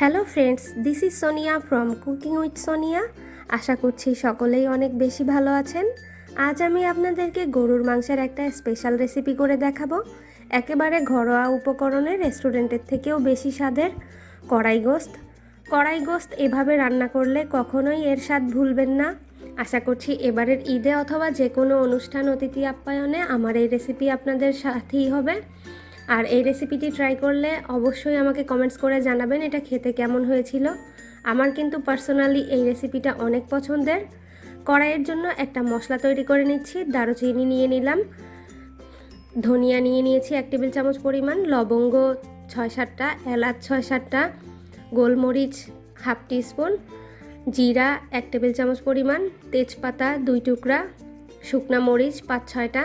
Hello friends this is Sonia from cooking with Sonia আশা করছি সকলেই অনেক বেশি ভালো আছেন। আজ আমি আপনাদেরকে গরুর মাংসের একটা স্পেশাল রেসিপি করে দেখাবো। একেবারে ঘরোয়া উপকরণে রেস্টুরেন্টের থেকেও বেশি স্বাদের কড়াই গোস্ত। কড়াই গোস্ত এভাবে রান্না করলে কখনোই এর স্বাদ ভুলবেন না। আশা করছি এবারের ঈদে অথবা যে কোনো অনুষ্ঠান অতিথি আপ্যায়নে আমার এই রেসিপি আপনাদের সাথেই হবে। আর এই রেসিপিটি ট্রাই করলে অবশ্যই আমাকে কমেন্টস করে জানাবেন এটা খেতে কেমন হয়েছিল। আমার কিন্তু পার্সোনালি এই রেসিপিটা অনেক পছন্দের। কড়াইয়ের জন্য একটা মশলা তৈরি করে নিচ্ছি, দারুচিনি নিয়ে নিলাম। ধনিয়া নিয়ে নিয়েছি এক টেবিল চামচ পরিমাণ, লবঙ্গ ছয় সাতটা, এলাচ ছয় সাতটা, গোলমরিচ হাফ টিস্পুন, জিরা এক টেবিল চামচ পরিমাণ, তেজপাতা দুই টুকরা, শুকনা মরিচ পাঁচ ছয়টা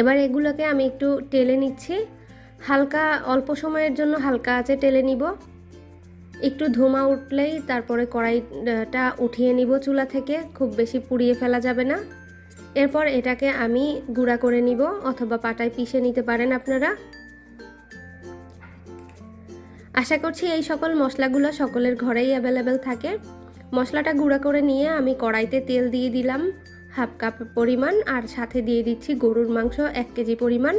এবার এগুলোকে আমি একটু টেলে নিচ্ছি। হালকা, অল্প সময়ের জন্য হালকা আছে টেলে নিব। একটু ধোঁয়া উঠলেই তারপরে কড়াইটা উঠিয়ে নিব চুলা থেকে, খুব বেশি পুড়িয়ে ফেলা যাবে না। এরপর এটাকে আমি গুঁড়া করে নিব, অথবা পাটায় পিষে নিতে পারেন আপনারা। আশা করছি এই সকল মশলাগুলো সকলের ঘরেই অ্যাভেলেবেল থাকে। মশলাটা গুঁড়া করে নিয়ে আমি কড়াইতে তেল দিয়ে দিলাম। হাফ কাপ পরিমাণ আর সাথে দিয়ে দিচ্ছি গরুর মাংস এক কেজি পরিমাণ।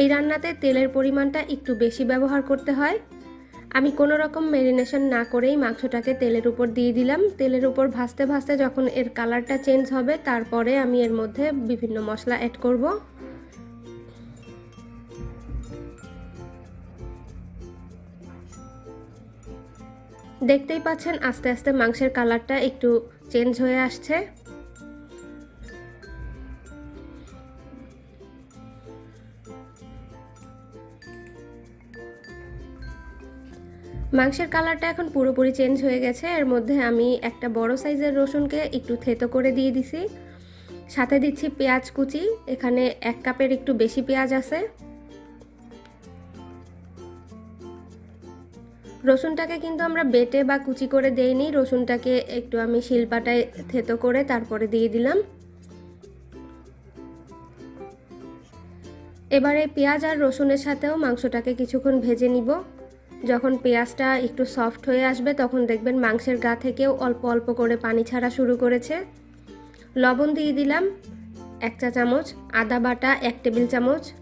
এই রান্নাতে তেলের পরিমাণটা একটু বেশি ব্যবহার করতে হয়। আমি কোনো রকম ম্যারিনেশন না করেই মাংসটাকে তেলের উপর দিয়ে দিলাম। তেলের উপর ভাজতে ভাজতে যখন এর কালারটা চেঞ্জ হবে, তারপরে আমি এর মধ্যে বিভিন্ন মশলা অ্যাড করব। দেখতেই পাচ্ছেন আস্তে আস্তে মাংসের কালারটা একটু চেঞ্জ হয়ে আসছে। মাংসের কালারটা এখন পুরোপুরি চেঞ্জ হয়ে গেছে। এর মধ্যে আমি একটা বড় সাইজের রসুনকে একটু থেতো করে দিয়ে দিছি। সাথে দিচ্ছি পেঁয়াজ কুচি, এখানে এক কাপের একটু বেশি পেঁয়াজ আছে। রসুনটাকে কিন্তু আমরা বেটে বা কুচি করে দেইনি, রসুনটাকে একটু আমি শিলপাটায় থেতো করে তারপরে দিয়ে দিলাম। এবারে পেঁয়াজ আর রসুনের সাথেও মাংসটাকে কিছুক্ষণ ভেজে নিব। যখন পেঁয়াজটা একটু সফট হয়ে আসবে, তখন দেখবেন মাংসের গা থেকেও অল্প অল্প করে পানি ছাড়া শুরু করেছে। লবণ দিয়ে দিলাম এক চা চামচ, আদা বাটা এক টেবিল চামচ।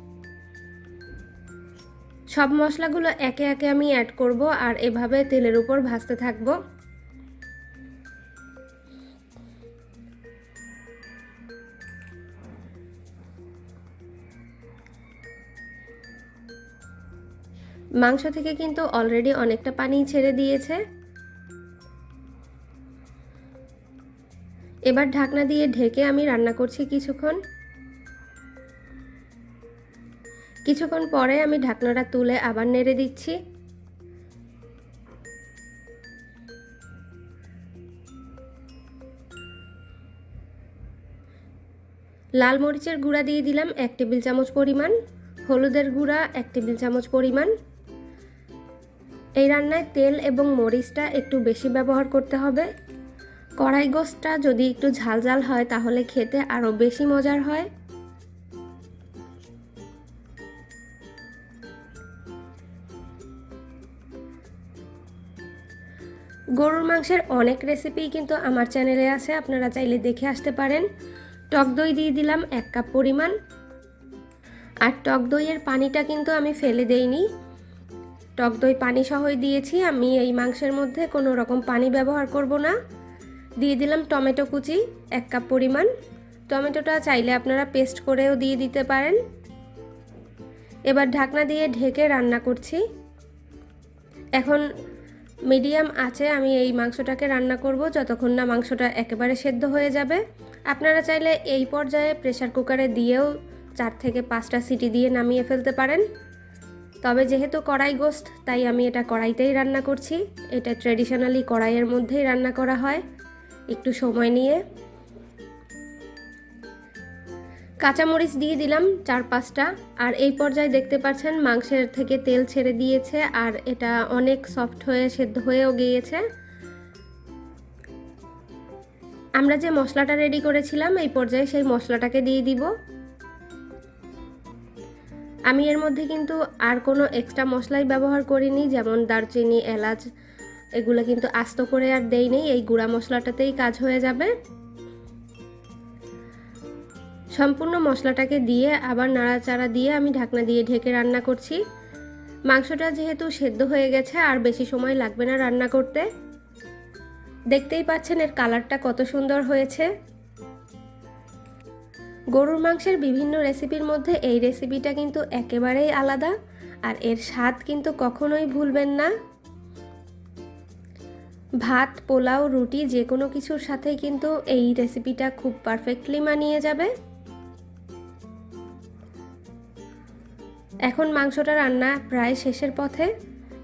সব মশলাগুলো একে একে আমি অ্যাড করব আর এভাবে তেলের উপর ভাজতে থাকব। মাংস থেকে কিন্তু অলরেডি অনেকটা পানি ছেড়ে দিয়েছে। এবার ঢাকনা দিয়ে ঢেকে আমি রান্না করছি কিছুক্ষণ। কিছুক্ষণ পরে আমি ঢাকনাটা তুলে আবার নেড়ে দিচ্ছি। লাল মরিচের গুঁড়া দিয়ে দিলাম এক টেবিল চামচ পরিমাণ, হলুদের গুঁড়া এক টেবিল চামচ পরিমাণ এই রান্নায় তেল এবং মরিচটা একটু বেশি ব্যবহার করতে হবে। কড়াই গোস্তটা যদি একটু ঝাল ঝাল হয়, তাহলে খেতে আরও বেশি মজার হয়। গরুর মাংসের অনেক রেসিপি কিন্তু আমার চ্যানেলে আছে, আপনারা চাইলে দেখে আসতে পারেন। টক দই দিয়ে দিলাম এক কাপ পরিমাণ। আর টক দইয়ের পানিটা কিন্তু আমি ফেলে দেইনি। টক দই পানি সহই দিয়েছি। আমি এই মাংসের মধ্যে কোনো রকম পানি ব্যবহার করব না। দিয়ে দিলাম টমেটো কুচি, এক কাপ পরিমাণ। টমেটোটা চাইলে আপনারা পেস্ট করেও দিয়ে দিতে পারেন। এবার ঢাকনা দিয়ে ঢেকে রান্না করছি। এখন মিডিয়াম আছে, আমি এই মাংসটাকে রান্না করব। যতক্ষণ না মাংসটা একেবারে সেদ্ধ হয়ে যাবে। আপনারা চাইলে এই পর্যায়ে প্রেশার কুকারে দিয়েও চার থেকে পাঁচটা সিটি দিয়ে নামিয়ে ফেলতে পারেন। তবে যেহেতু কড়াই গোস্ত, তাই আমি এটা কড়াইতেই রান্না করছি। এটা ট্রেডিশনালি কড়াইয়ের মধ্যেই রান্না করা হয়। একটু সময় নিয়ে। কাঁচামরিচ দিয়ে দিলাম চার পাঁচটা। আর এই পর্যায়ে দেখতে পাচ্ছেন মাংসের থেকে তেল ছেড়ে দিয়েছে, আর এটা অনেক সফট হয়ে, সেদ্ধ হয়েও গিয়েছে। আমরা যে মশলাটা রেডি করেছিলাম, এই পর্যায়ে সেই মশলাটাকে দিয়ে দিব। আমি এর মধ্যে কিন্তু আর কোনো এক্সট্রা মশলাই ব্যবহার করিনি, যেমন দারচিনি, এলাচ, এগুলো কিন্তু আস্ত করে আর দেই নেই, এই গুঁড়া মশলাটাতেই কাজ হয়ে যাবে। সম্পূর্ণ মশলাটাকে দিয়ে আবার নাড়াচাড়া দিয়ে আমি ঢাকনা দিয়ে ঢেকে রান্না করছি। মাংসটা যেহেতু সেদ্ধ হয়ে গেছে, আর বেশি সময় লাগবে না রান্না করতে। দেখতেই পাচ্ছেন এর কালারটা কত সুন্দর হয়েছে। গরুর মাংসের বিভিন্ন রেসিপির মধ্যে এই রেসিপিটা কিন্তু একেবারেই আলাদা, আর এর স্বাদ কিন্তু কখনোই ভুলবেন না। ভাত, পোলাও, রুটি, যে কোনো কিছুর সাথেই কিন্তু এই রেসিপিটা খুব পারফেক্টলি মানিয়ে যাবে। এখন মাংসটা রান্না প্রায় শেষের পথে,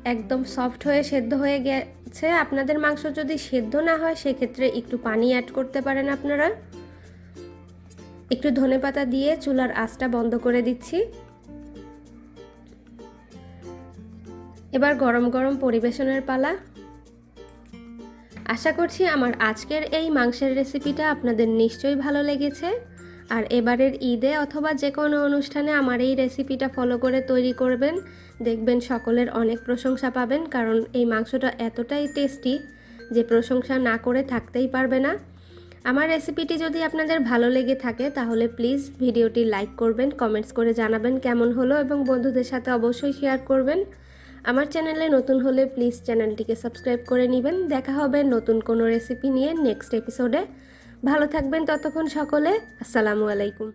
একদম সফট হয়ে সেদ্ধ হয়ে গেছে। আপনাদের মাংস যদি সেদ্ধ না হয়, সেক্ষেত্রে একটু পানি অ্যাড করতে পারেন আপনারা। একটু ধনে পাতা দিয়ে চুলার আঁচটা বন্ধ করে দিচ্ছি। এবার গরম গরম পরিবেশনের পালা। আশা করছি আমার আজকের এই মাংসের রেসিপিটা আপনাদের নিশ্চয়ই ভালো লেগেছে। আর এবারের ঈদে অথবা যে কোনো অনুষ্ঠানে আমার এই রেসিপিটা ফলো করে তৈরি করবেন। দেখবেন সকলের অনেক প্রশংসা পাবেন, কারণ এই মাংসটা এতটাই টেস্টি যে প্রশংসা না করে থাকতেই পারবে না। আমার রেসিপিটি যদি আপনাদের ভালো লেগে থাকে, তাহলে প্লিজ ভিডিওটি লাইক করবেন কমেন্টস করে জানাবেন কেমন হলো এবং বন্ধুদের সাথে অবশ্যই শেয়ার করবেন। আমার চ্যানেলে নতুন হলে প্লিজ চ্যানেলটিকে সাবস্ক্রাইব করে নেবেন। দেখা হবে নতুন কোনো রেসিপি নিয়ে নেক্সট এপিসোডে ভালো থাকবেন ততক্ষণ সকলে। আসসালামু আলাইকুম।